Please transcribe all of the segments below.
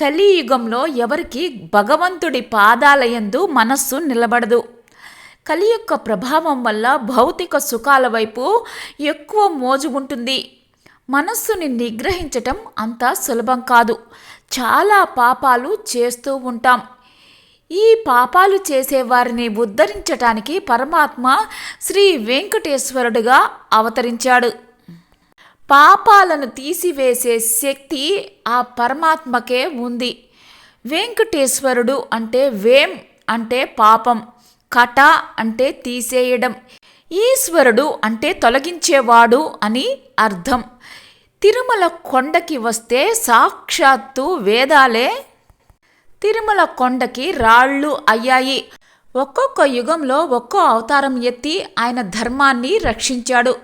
కలియుగంలో ఎవరికి భగవంతుడి పాదాలయందు మనస్సు నిలబడదు. కలి యొక్క ప్రభావం వల్ల భౌతిక సుఖాల వైపు ఎక్కువ మోజు ఉంటుంది. మనస్సుని నిగ్రహించటం అంత సులభం కాదు. చాలా పాపాలు చేస్తూ ఉంటాం. ఈ పాపాలు చేసేవారిని ఉద్ధరించటానికి పరమాత్మ శ్రీ వెంకటేశ్వరుడుగా అవతరించాడు. పాపాలను తీసివేసే శక్తి ఆ పరమాత్మకే ఉంది. వెంకటేశ్వరుడు అంటే వేం అంటే పాపం కట అంటే తీసేయడం ఈశ్వరుడు అంటే తొలగించేవాడు అని అర్థం. తిరుమల కొండకి వస్తే సాక్షాత్తు వేదాలే. తిరుమల కొండకి రాళ్ళు అయ్యాయి. ఒక్కొక్క యుగంలో ఒక్కో అవతారం ఎత్తి ఆయన ధర్మాన్ని రక్షించాడు.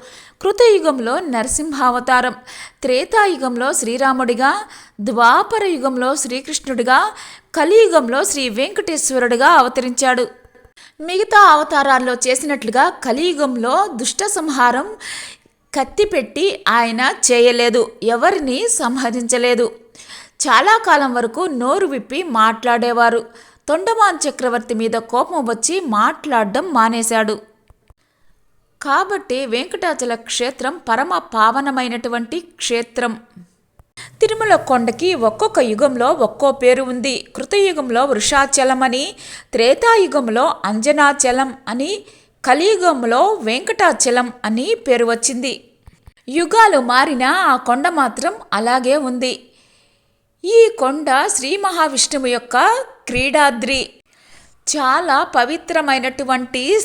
కృతయుగంలో నరసింహావతారం త్రేతాయుగంలో శ్రీరాముడిగా ద్వాపర యుగంలో శ్రీకృష్ణుడిగా కలియుగంలో శ్రీ వెంకటేశ్వరుడిగా అవతరించాడు. మిగతా అవతారాల్లో చేసినట్లుగా కలియుగంలో దుష్ట సంహారం కత్తిపెట్టి ఆయన చేయలేదు. ఎవరిని సంహరించలేదు. చాలా కాలం వరకు నోరు విప్పి మాట్లాడేవారు. తొండమాన్ చక్రవర్తి మీద కోపం వచ్చి మాట్లాడడం మానేశాడు. కాబట్టి వెంకటాచల క్షేత్రం పరమ పావనమైనటువంటి క్షేత్రం. తిరుమల కొండకి ఒక్కొక్క యుగంలో ఒక్కో పేరు ఉంది. కృతయుగంలో వృషాచలమని త్రేతాయుగంలో అంజనాచలం అని కలియుగంలో వెంకటాచలం అని పేరు వచ్చింది. యుగాలు మారినా ఆ కొండ మాత్రం అలాగే ఉంది. ఈ కొండ శ్రీ మహావిష్ణువు యొక్క క్రీడాద్రి. చాలా పవిత్రమైనటువంటి